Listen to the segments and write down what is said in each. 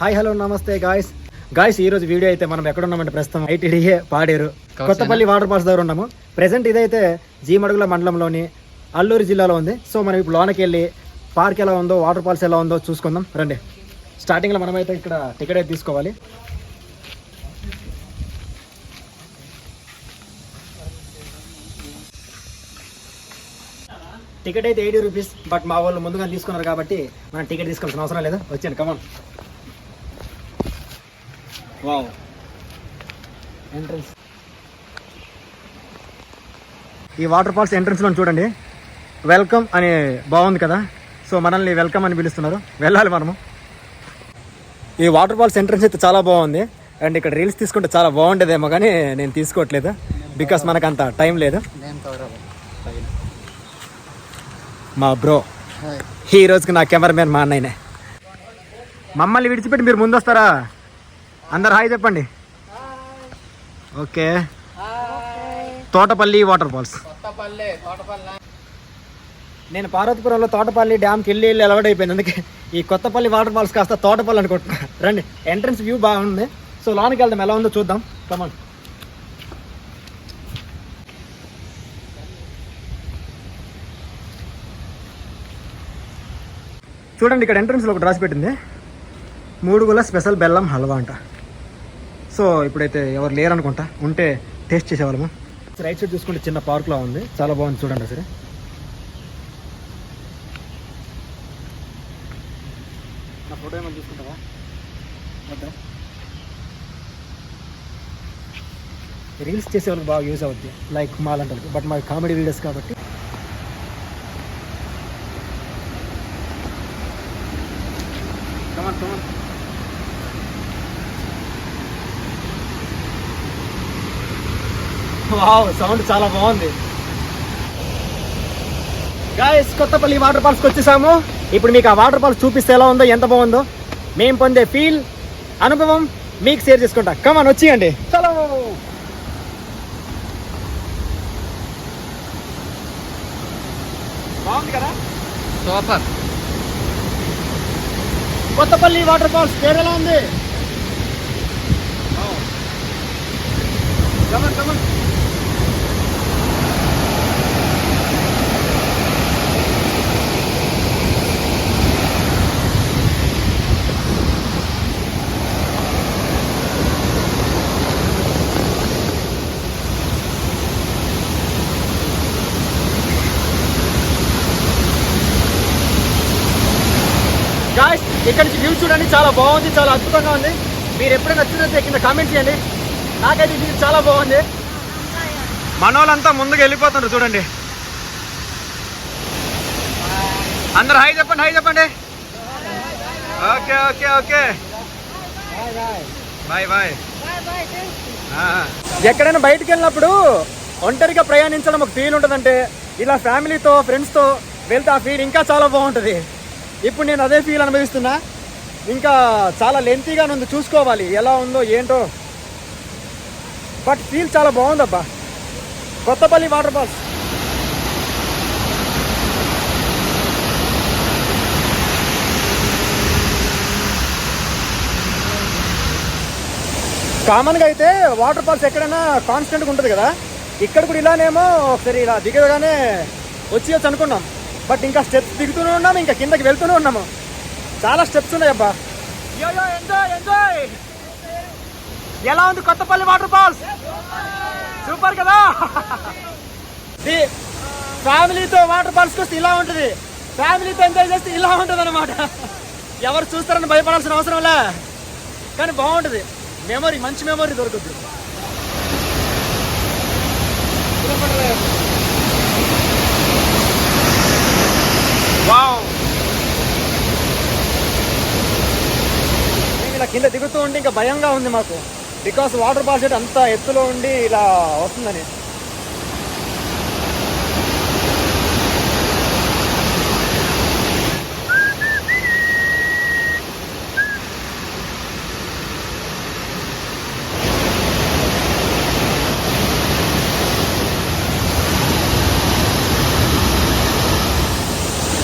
Hi hello namaste guys guys ఈ రోజు video అయితే మనం ఎక్కడ ఉన్నామంటే ప్రస్తుతం ITDA Paderu. Kottapalli water falls దగ్గర ఉన్నాము. ప్రెసెంట్ ఇదైతే జీమడుగుల మండలంలోని అల్లూరు జిల్లాలో ఉంది. సో మనం ఇప్పుడు లోనకి వెళ్ళి పార్క్ ఎలా ఉందో వాటర్ ఫాల్స్ ఎలా ఉందో చూసుకుందాం. రండి. స్టార్టింగ్లో మనమైతే ఇక్కడ టికెట్ అయితే తీసుకోవాలి. టికెట్ అయితే ఎయిటీ రూపీస్ బట్ మా వాళ్ళు ముందుగా తీసుకున్నారు కాబట్టి మనం టికెట్ తీసుకోవాల్సిన అవసరం లేదు? వచ్చాను కమాన్ వావ్ ఎంట్రన్స్ ఈ వాటర్ ఫాల్స్ ఎంట్రన్స్లో చూడండి. వెల్కమ్ అని బాగుంది కదా. సో మనల్ని వెల్కమ్ అని పిలుస్తున్నారు. వెళ్ళాలి మనము. ఈ వాటర్ ఫాల్స్ ఎంట్రన్స్ అయితే చాలా బాగుంది. అండ్ ఇక్కడ రీల్స్ తీసుకుంటే చాలా బాగుండేదేమో కానీ నేను తీసుకోవట్లేదు. బికాస్ మనకు అంత టైం లేదు. మా బ్రో ఈ రోజుకి నా కెమెరామెన్ మా అన్నయ్యనే. మమ్మల్ని విడిచిపెట్టి మీరు ముందు వస్తారా అందరు హాయ్ చెప్పండి. ఓకే. Thotapalli water falls. నేను పార్వతీపురంలో తోటపల్లి డ్యామ్కి వెళ్ళి వెళ్ళి అలవాటైపోయింది అయిపోయింది. అందుకే ఈ కొత్తపల్లి వాటర్ ఫాల్స్ కాస్త తోటపల్లి అనుకుంటున్నా. రండి ఎంట్రన్స్ వ్యూ బాగుంది. సో లోనికి వెళ్దాం ఎలా ఉందో చూద్దాం. కమాన్ చూడండి ఇక్కడ ఎంట్రన్స్లో ఒకటి రాసి పెట్టింది. మూడుగుల స్పెషల్ బెల్లం హల్వా అంట. సో ఇప్పుడైతే ఎవరు లేరు అనుకుంటా ఉంటే టేస్ట్ చేసేవాళ్ళము? రైట్ సైడ్ చూసుకుంటే చిన్న పార్క్లో ఉంది. చాలా బాగుంది చూడండి సరే. నా ఫోటో ఏమైనా చూసుకుంటావా? రీల్స్ చేసే వాళ్ళకి బాగా యూజ్ అవుద్ది. లైక్ మాలంటారు బట్ మాది కామెడీ వీడియోస్ కాబట్టి. Come on, come on. Wow sound చాలా బాగుంది. గాయస్ కొత్తపల్లి వాటర్ ఫాల్స్కి వచ్చేసాము. ఇప్పుడు మీకు ఆ వాటర్ ఫాల్స్ చూపిస్తే ఎలా ఉందో ఎంత బాగుందో మేము పొందే ఫీల్ అనుభవం మీకు షేర్ చేసుకుంటా. కమాన్ వచ్చేయండి. చలో! బాగుంది కదా? సూపర్. కొత్తపల్లి వాటర్ ఫాల్స్ పేరు ఎలా ఉంది? కమన్ కమన్ గాయస్ ఇక్కడ నుంచి వ్యూ చూడండి. చాలా బాగుంది. చాలా అద్భుతంగా ఉంది. మీరు ఎప్పుడైనా నచ్చినట్టు కింద కామెంట్ చేయండి. నాకైతే ఇది చాలా బాగుంది. మనోళ్ళంతా ముందుకు వెళ్ళిపోతుండ్రు చూడండి. అందరు హాయ్ చెప్పండి హాయ్ చెప్పండి. Okay okay okay. Bye bye. ఎక్కడైనా బయటికి వెళ్ళినప్పుడు ఒంటరిగా ప్రయాణించడం ఒక ఫీల్ ఉంటుందంటే ఇలా ఫ్యామిలీతో ఫ్రెండ్స్తో వెళ్తే ఆ ఫీల్ ఇంకా చాలా బాగుంటుంది. ఇప్పుడు నేను అదే ఫీల్ అనుభవిస్తున్నా. ఇంకా చాలా లెంతీగా ఉంది చూసుకోవాలి ఎలా ఉందో ఏంటో. బట్ ఫీల్ చాలా బాగుందబ్బా. కొత్తపల్లి వాటర్ ఫాల్స్ కామన్గా అయితే వాటర్ ఫాల్స్ ఎక్కడైనా కాన్స్టెంట్గా ఉంటుంది కదా. ఇక్కడ కూడా ఇలానేమో ఒకసారి ఇలా దిగగానే వచ్చి అనుకున్నాం. బట్ ఇంకా స్టెప్స్ దిగుతూనే ఉన్నాం ఇంకా కిందకి వెళ్తూనే ఉన్నాము. చాలా స్టెప్స్ ఉన్నాయి అబ్బా ఎంజాయ్ ఎంజాయ్. ఎలా ఉంది కొత్తపల్లి వాటర్ ఫాల్స్? సూపర్ కదా. ఫ్యామిలీతో వాటర్ ఫాల్స్కి వస్తే ఇలా ఉంటుంది. ఫ్యామిలీతో ఎంజాయ్ చేస్తే ఇలా ఉంటుంది అనమాట ఎవరు చూస్తారని భయపడాల్సిన అవసరం లే. కానీ బాగుంటుంది. మెమరీ మంచి మెమరీ దొరుకుతుంది వావ్. ఇలా కింద దిగుతూ ఉంటే ఇంకా భయంగా ఉంది మాకు. బికాస్ వాటర్ ఫాల్స్ అయితే అంత ఎత్తులో ఉండి ఇలా వస్తుందని.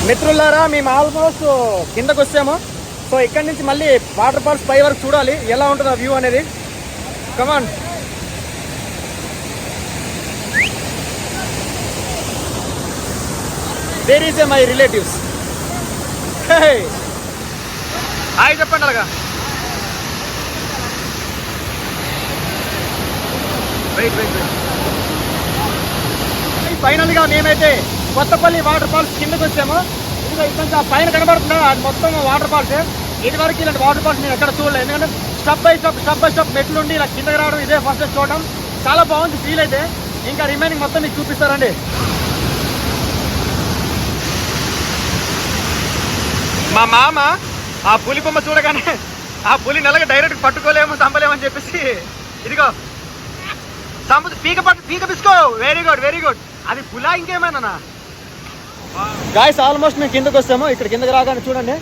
మిత్రులారా మేము ఆల్మోస్ట్ కిందకు వచ్చాము సో ఇక్కడ నుంచి మళ్ళీ వాటర్ ఫాల్స్ పై వరకు చూడాలి. ఎలా ఉంటుందో వ్యూ అనేది. Come on there is a my relatives hi చెప్పండి అలాగా. వెయిట్ వెయిట్ వెయిట్ ఫైనల్గా మేమైతే కొత్తపల్లి వాటర్ ఫాల్స్ కిందకు వచ్చాము. ఇదిగో ఇక్కడ ఆ పైన కనబడుతుందా? అది మొత్తం వాటర్ ఫాల్స్. ఇదివరకు ఇలాంటి వాటర్ ఫాల్స్ నేను ఎక్కడ చూడలేదు. ఎందుకంటే step by step step by step మెట్లు ఉండి ఇలా కిందకి రావడం ఇదే ఫస్ట్ చూడడం. చాలా బాగుంది ఫీల్ అయితే. ఇంకా రిమైనింగ్ మొత్తం మీకు చూపిస్తారండి మా మామ ఆ పులి బొమ్మ చూడగానే ఆ పులి నెలగా డైరెక్ట్ పట్టుకోలేము చంపలేమని చెప్పేసి ఇదిగో. చంపు పీక పట్టు పీక పిసుకో. వెరీ గుడ్ వెరీ గుడ్ అది పులా ఇంకేమైనా గాయస్ ఆల్మోస్ట్ మేము కిందకు వస్తాము. ఇక్కడ కిందకి రాగానే చూడండి.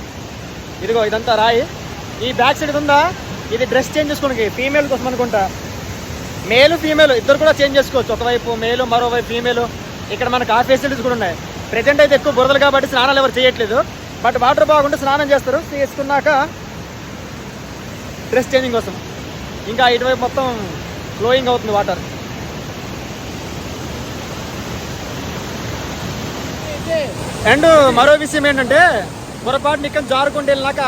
ఇదిగో ఇదంతా రాయి. ఈ బ్యాక్ సైడ్ ఉందా? ఇది డ్రెస్ చేంజ్ చేసుకోవడానికి. ఫీమేల్ కోసం అనుకుంటా. మేలు ఫీమేల్ ఇద్దరు కూడా చేంజ్ చేసుకోవచ్చు. ఒకవైపు మేలు మరోవైపు ఫీమేల్ ఇక్కడ మనకు ఆ ఫెసిలిటీస్ కూడా ఉన్నాయి. ప్రజెంట్ అయితే ఎక్కువ బురదలు కాబట్టి స్నానాలు ఎవరు చేయట్లేదు. బట్ వాటర్ బాగుంటే స్నానం చేస్తారు. చేసుకున్నాక డ్రెస్ చేంజింగ్ కోసం. ఇంకా ఇటువైపు మొత్తం ఫ్లోయింగ్ అవుతుంది వాటర్ అండ్ మరో విషయం ఏంటంటే పొరపాటున ఇక్కడ జారుకుంటూ వెళ్ళినాక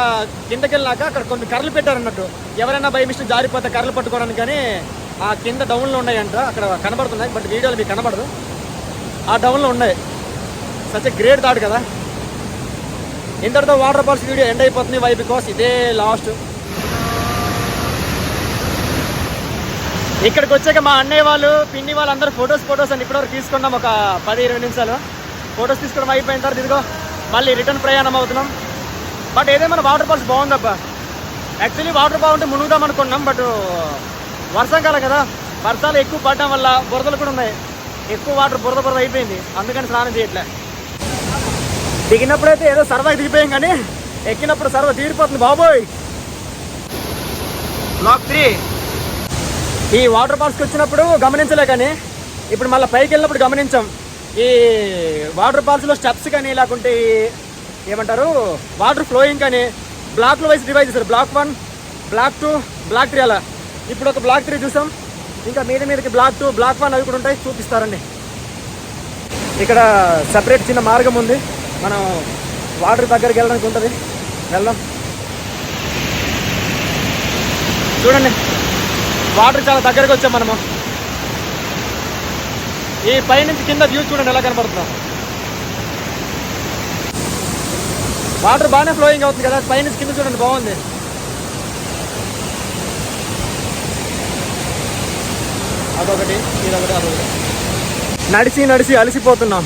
కిందకి వెళ్ళినాక అక్కడ కొన్ని కర్రలు పెట్టారన్నట్టు ఎవరైనా బై ఇష్టం జారిపోతే కర్రలు పట్టుకోవడానికి కానీ ఆ కింద డౌన్లో ఉన్నాయంట. అక్కడ కనబడుతున్నాయి బట్ వీడియోలు మీకు కనబడదు. ఆ డౌన్లో ఉన్నాయి. సచ్ గ్రేట్ థాట్ కదా. ఇంతటితో వాటర్ ఫాల్స్ వీడియో ఎండ్ అయిపోతుంది. వై బికాస్ ఇదే లాస్ట్. ఇక్కడికి వచ్చాక మా అన్నయ్య వాళ్ళు పిన్ని వాళ్ళు అందరూ ఫొటోస్ ఫొటోస్ అని ఇప్పటివరకు తీసుకున్నాం. ఒక పది ఇరవై నిమిషాలు. ఫొటోస్ తీసుకోవడం అయిపోయిన తర్వాత ఇదిగో మళ్ళీ రిటర్న్ ప్రయాణం అవుతున్నాం. బట్ ఏదేమైనా వాటర్ ఫాల్స్ బాగుందబ్బా. యాక్చువల్లీ వాటర్ బాగుంటే మునుగుదాం అనుకున్నాం బట్ వర్షాకాలం కదా. వర్షాలు ఎక్కువ పడడం వల్ల బురదలు కూడా ఉన్నాయి. ఎక్కువ వాటర్ బురద బురద అయిపోయింది. అందుకని స్నానం చేయట్లే. దిగినప్పుడైతే ఏదో సరదా దిగిపోయాం కానీ ఎక్కినప్పుడు సరదా తీరిపోతుంది బాబోయ్. బ్లాక్ త్రీ ఈ వాటర్ ఫాల్స్కి వచ్చినప్పుడు గమనించలే కానీ ఇప్పుడు మళ్ళీ పైకి వెళ్ళినప్పుడు గమనించాం. ఈ వాటర్ ఫాల్స్లో స్టెప్స్ కానీ లేకుంటే ఏమంటారు వాటర్ ఫ్లోయింగ్ కానీ బ్లాక్లో వైజ్ డివైడ్ చేశారు block one block two block three అలా. ఇప్పుడు ఒక బ్లాక్ త్రీ చూసాం. ఇంకా మీద మీదకి బ్లాక్ టూ బ్లాక్ వన్ అవి కూడా ఉంటాయి. చూపిస్తారండి. ఇక్కడ సపరేట్ చిన్న మార్గం ఉంది. మనం వాటర్ దగ్గరికి వెళ్ళడానికి ఉంటుంది. వెళ్దాం. చూడండి. వాటర్ చాలా దగ్గరకు వచ్చాం మనము. ఈ పైనుంచి కింద వ్యూ చూడండి ఎలా కనబడుతుందో. వాటర్ బాగానే ఫ్లోయింగ్ అవుతుంది కదా పైనుంచి కింద చూడండి బాగుంది. అదొకటి ఇదొకటి అదొకటి. నడిచి నడిచి అలసిపోతున్నాం.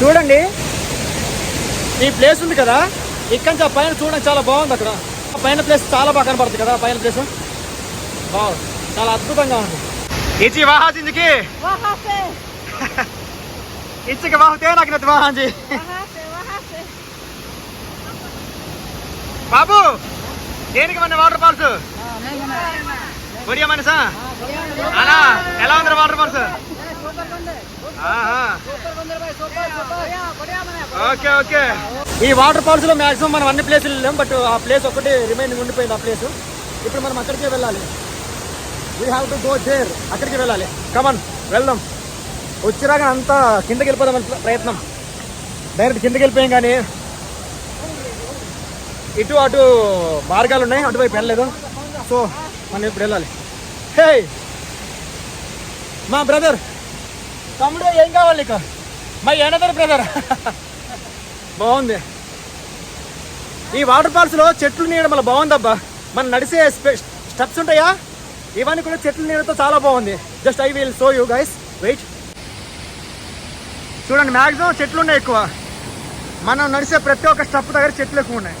చూడండి ఈ ప్లేస్ ఉంది కదా ఇక్కడ నుంచి ఆ పైన చూడండి చాలా బాగుంది అక్కడ. పైన ప్లేస్ చాలా బాగా కనబడుతుంది కదా పైన ప్లేస్ బాగుంది. చాలా అద్భుతంగా ఉంది. ఇచ్చి వాహాసింజికి ఇచ్చికి వాహతే నాకు వాహాంజి బాబు దేనికి మన వాటర్ ఫాల్స్? కొరియా మనసా? అలా ఎలా ఉంది వాటర్ ఫాల్స్? Okay okay. ఈ వాటర్ ఫాల్స్లో మాక్సిమం మనం అన్ని ప్లేసులు వెళ్ళాం బట్ ఆ ప్లేస్ ఒకటి రిమైనింగ్ ఉండిపోయింది ఆ ప్లేస్ ఇప్పుడు మనం అక్కడికే వెళ్ళాలి. We have to go there అక్కడికి వెళ్ళాలి. కమన్ వెళ్దాం. వచ్చిరాక అంతా కిందకి వెళ్ళిపోదాం ప్రయత్నం. డైరెక్ట్ కిందకి వెళ్ళిపోయాం కానీ ఇటు అటు మార్గాలు ఉన్నాయి అటువైపు వెళ్ళలేదు. సో మనం ఇప్పుడు వెళ్ళాలి. హే మా బ్రదర్ తమ్ముడు ఏం కావాలి నీకు? మై ఎనదర్ బ్రదర్ బాగుంది. ఈ వాటర్ ఫాల్స్లో చెట్లు నీయడం వల్ల బాగుందబ్బా. మనం నడిసే స్టెప్స్ ఉంటాయా? ఇవన్నీ కూడా చెట్లు నీళ్ళతో చాలా బాగుంది. Just I will show you guys wait చూడండి మ్యాక్సిమం చెట్లు ఉన్నాయి ఎక్కువ. మనం నడిచే ప్రతి ఒక్క స్టెప్ దగ్గర చెట్లు ఎక్కువ ఉన్నాయి.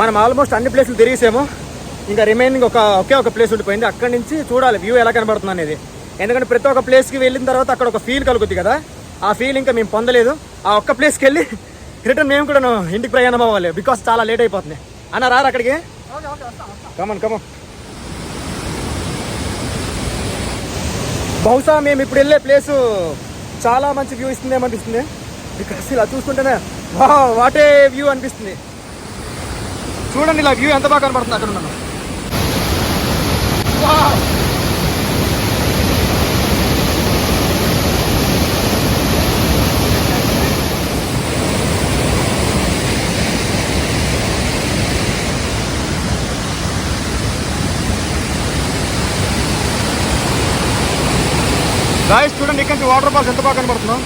మనం ఆల్మోస్ట్ అన్ని ప్లేసులు తిరిగేసాము. ఇంకా రిమైనింగ్ ఒక ఒకే ఒక ప్లేస్ ఉండిపోయింది. అక్కడి నుంచి చూడాలి వ్యూ ఎలా కనబడుతుంది అనేది. ఎందుకంటే ప్రతి ఒక్క ప్లేస్కి వెళ్ళిన తర్వాత అక్కడ ఒక ఫీల్ కలుగుతుంది కదా. ఆ ఫీల్ ఇంకా మేము పొందలేదు. ఆ ఒక్క ప్లేస్కి వెళ్ళి రిటర్న్ మేము కూడా ఇంటికి ప్రయాణం అవ్వాలి. బికాస్ చాలా లేట్ అయిపోతుంది. అన్న రారు అక్కడికి? కమన్ కమన్ బహుశా మేము ఇప్పుడు వెళ్ళే ప్లేసు చాలా మంచి వ్యూ ఇస్తుంది ఏమనిపిస్తుంది బికాస్ ఇలా చూసుకుంటేనే వా వాటే వ్యూ అనిపిస్తుంది. చూడండి ఇలా వ్యూ ఎంత బాగా కనపడుతుంది అక్కడ ఉన్నాను ఇక్కడ నుంచి వాటర్ ఫాల్స్ ఎంత బాగా కనబడుతున్నాం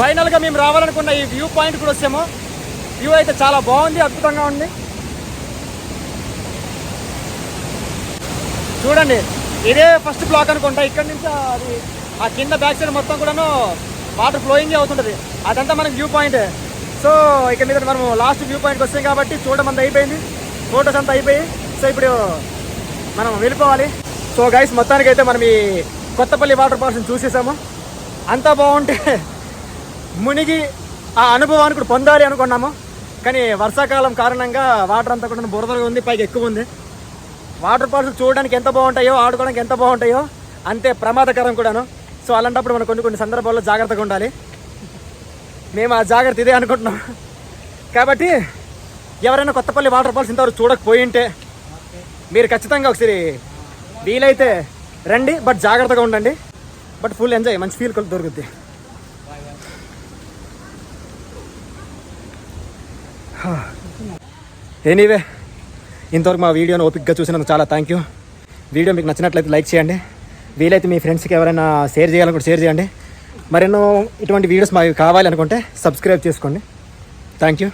ఫైనల్గా మేము రావాలనుకున్న ఈ వ్యూ పాయింట్ కూడా వచ్చాము. వ్యూ అయితే చాలా బాగుంది అద్భుతంగా ఉంది. చూడండి. ఇదే ఫస్ట్ బ్లాక్ అనుకుంటా. ఇక్కడ నుంచి అది ఆ కింద బ్యాక్ సైడ్ మొత్తం కూడాను వాటర్ ఫ్లోయింగ్ అవుతుంటుంది. అదంతా మనకి వ్యూ పాయింట్ సో ఇక్కడ మీద మనం లాస్ట్ వ్యూ పాయింట్కి వస్తాం కాబట్టి చూడడం అంతా అయిపోయింది. ఫోటోస్ అంతా అయిపోయి సో ఇప్పుడు మనం వెళ్ళిపోవాలి. సో గైస్ మొత్తానికి అయితే మనం ఈ కొత్తపల్లి వాటర్ ఫాల్స్ని చూసేసాము. అంతా బాగుంటే మునిగి ఆ అనుభవాన్ని కూడా పొందాలి అనుకున్నాము. కానీ వర్షాకాలం కారణంగా వాటర్ అంతా కూడా బురదగా ఉంది పైకి ఎక్కువ ఉంది. వాటర్ ఫాల్స్ చూడడానికి ఎంత బాగుంటాయో ఆడుకోవడానికి ఎంత బాగుంటాయో అంతే ప్రమాదకరం కూడాను. సో అలాంటప్పుడు మనం కొన్ని కొన్ని సందర్భాల్లో జాగ్రత్తగా ఉండాలి. మేము ఆ జాగ్రత్త ఇదే అనుకుంటున్నాం. కాబట్టి ఎవరైనా కొత్తపల్లి వాటర్ ఫాల్స్ ఇంతవరకు చూడకపోయి ఉంటే మీరు ఖచ్చితంగా ఒకసారి వీలైతే రండి బట్ జాగ్రత్తగా ఉండండి. బట్ ఫుల్ ఎంజాయ్ మంచి ఫీల్ దొరుకుద్ది. ఎనీవే ఇంతవరకు మా వీడియోని ఓపిక్గా చూసినందుకు చాలా థ్యాంక్ యూ వీడియో మీకు నచ్చినట్లయితే లైక్ చేయండి. వీలైతే మీ ఫ్రెండ్స్కి ఎవరైనా షేర్ చేయాలనుకుంటే షేర్ చేయండి. మరెన్నో ఇటువంటి వీడియోస్ మాకు కావాలనుకుంటే సబ్స్క్రైబ్ చేసుకోండి. Thank you